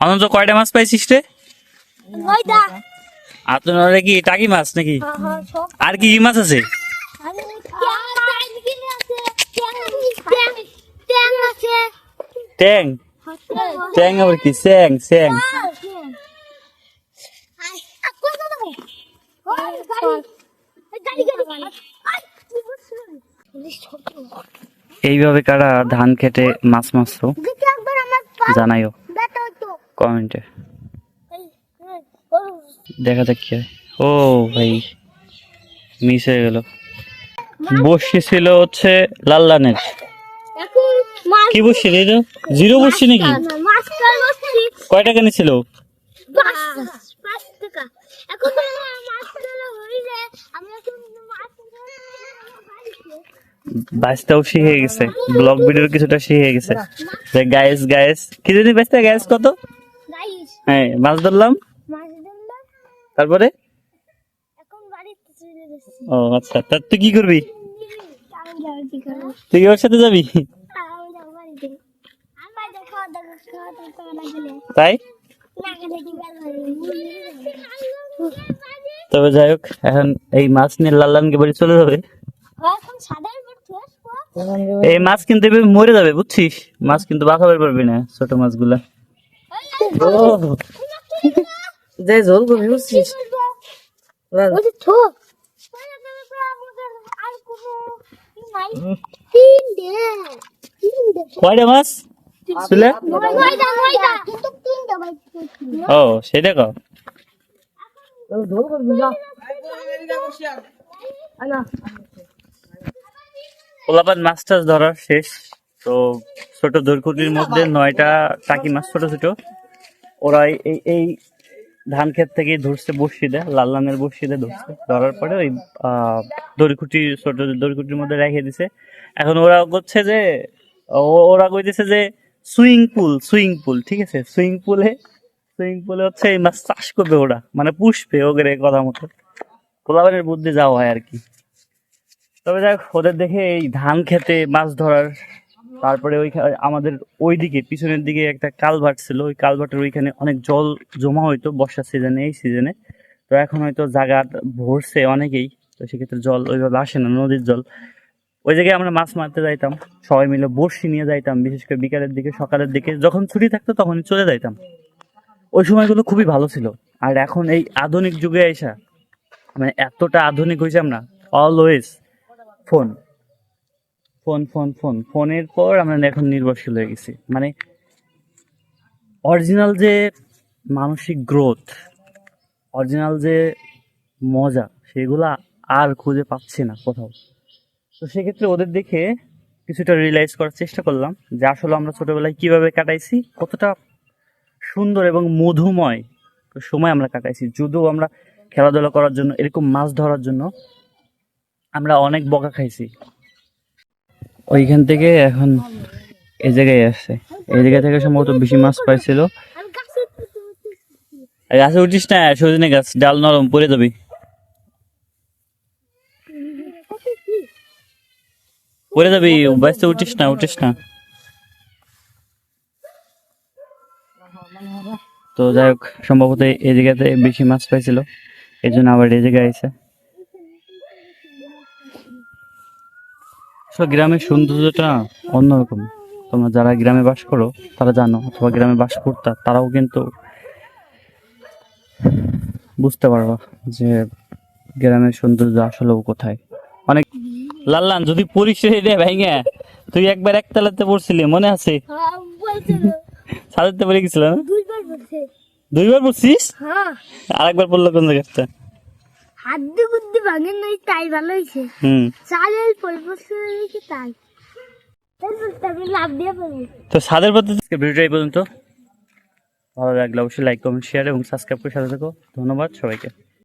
অনন্ত কয়টা মাছ পাইছিস রে? আপনার কি টাকি মাছ নাকি? হ্যাঁ হ্যাঁ আর কি কি মাছ আছে? ট্যাং ট্যাং আবার কি? স্যাং স্যাং এইভাবে কারা ধান খেটে মাছ মারছো? জানাইও। কমেন্টে। দেখা যাক কি ও ভাই মিস হয়ে গেল। বসি ছিল হচ্ছে লাল লানের। কি বসছি রে জিরো বসছি নাকি? কয় টাকা নিছিল? এখন মাছ ধরা হইলে আমি এখন মাছ বাইশটাও শিখে গেছে। ব্লগ ভিডিওর কিছুটা শিখে গেছে। যে গায়েস গায়েস কি জানি বাইশটা গায়েস কত? হ্যাঁ মাছ ধরলাম। তারপরে? ও আচ্ছা তা তুই কি করবি? তুই ওর সাথে যাবি? তাই? তবে যাই হোক এখন এই মাছ নিয়ে লাল্লানকে বাড়ি চলে যাবে। এখন এই মাছ কিন্তু মরে যাবে বুঝছিস? মাছ কিন্তু বাঁচাবার পারবি না ছোট মাছগুলা। ও যাই জল করবি বুঝছিস? কয়টা মাছ? ছিল ও সেটা কও জল করবি যা পোলাপান মাছ টাছ ধরা শেষ। তো ছোট দৈর্ঘ্যটির মধ্যে নয়টা টাকি মাছ ছোট ছোট। ওরা এই এই ধান ক্ষেত থেকে ধরছে দেয় লাল বসি দিয়ে ধরছে। ধরার পরে ওই আহ, দড়িকুটি ছোট দড়িকুটির মধ্যে রেখে দিছে। এখন ওরা করছে যে ওরা কইতেছে যে সুইং পুল সুইং পুল ঠিক আছে? সুইং পুলে সুইং পুলে হচ্ছে এই মাছ চাষ করবে ওরা। মানে পুষবে ওগের কথা মতো। পোলাপানের বুদ্ধি যাওয়া হয় আর কি। তবে দেখ ওদের দেখে এই ধান খেতে মাছ ধরার, তারপরে ওই আমাদের ওইদিকে, পিছনের দিকে একটা কালভার্ট ছিল, ওই কালভার্টের ওইখানে অনেক জল জমা হইতো বর্ষার সিজনে এই সিজনে তো এখন হয়তো জায়গা ভরছে অনেকেই, তো সেক্ষেত্রে জল ওইভাবে আসে না, নদীর জল। ওই জায়গায় আমরা মাছ মারতে যাইতাম, সবাই মিলে বড়শি নিয়ে যাইতাম, বিশেষ করে বিকালের দিকে, সকালের দিকে, যখন ছুটি থাকতো তখনই চলে যাইতাম। ওই সময়গুলো খুবই ভালো ছিল। আর এখন এই আধুনিক যুগে এসা মানে এতটা আধুনিক হয়েছে আমরা always phone. Phone phone phone. ফোনের পর আমরা এখন নির্ভরশীল হয়ে গেছি। মানে অরিজিনাল যে মানসিক গ্রোথ, অরিজিনাল যে মজা, সেগুলা আর খুঁজে পাচ্ছি না কোথাও। তো সেক্ষেত্রে ওদের দেখে কিছুটা রিয়েলাইজ করার চেষ্টা করলাম যে আসলে আমরা ছোটবেলায় কীভাবে কাটাইছি, কতটা সুন্দর এবং মধুময় সময় আমরা কাটাইছি। যদিও আমরা খেলাধুলা করার জন্য, এরকম মাছ ধরার জন্য আমরা অনেক বকা খাইছি। ওইখান থেকে এখন এই জায়গায় আসছে। এই জায়গা থেকে সম্ভবত বেশি মাছ পাইছিল। গাছে উঠিস না, সজনে গাছ, ডাল নরম পরে যাবি। পড়ে যাবি বাইসতে উঠিস না উঠিস না। তো যাই হোক, সম্ভবত এই জায়গাতে বেশি মাছ পাইছিল। এই জন্য আবার এই জায়গায় আইছে। আসলে গ্রামের সৌন্দর্যটা অন্যরকম। তোমরা যারা গ্রামে বাস করো তারা জানো অথবা গ্রামে বাস করতা তারাও কিন্তু বুঝতে পারবা যে গ্রামের সৌন্দর্য আসলেও কোথায়। অনেক লাল্লান যদি পরিচয় রে ভাইঙ্গা তুই একবার একতলাতে পড়ছিলি মনে আছে? হ্যাঁ সাজাতে পড়ে গেছিল না? দুইবার পড়ছিস? হ্যাঁ। আরেকবার পড়ল কোন জায়গাটা হাড্ডি বুদ্ধি ভাঙে নাই তাই ভালো হয়েছে। চালের পরিবর্তন হয়েছে তাই। তো সাদের পদ্ধতি ভিডিওটা এই পর্যন্ত। ভালো লাগলে অবশ্যই লাইক কমেন্ট শেয়ার এবং সাবস্ক্রাইব করে সাথে থাকো। ধন্যবাদ সবাইকে।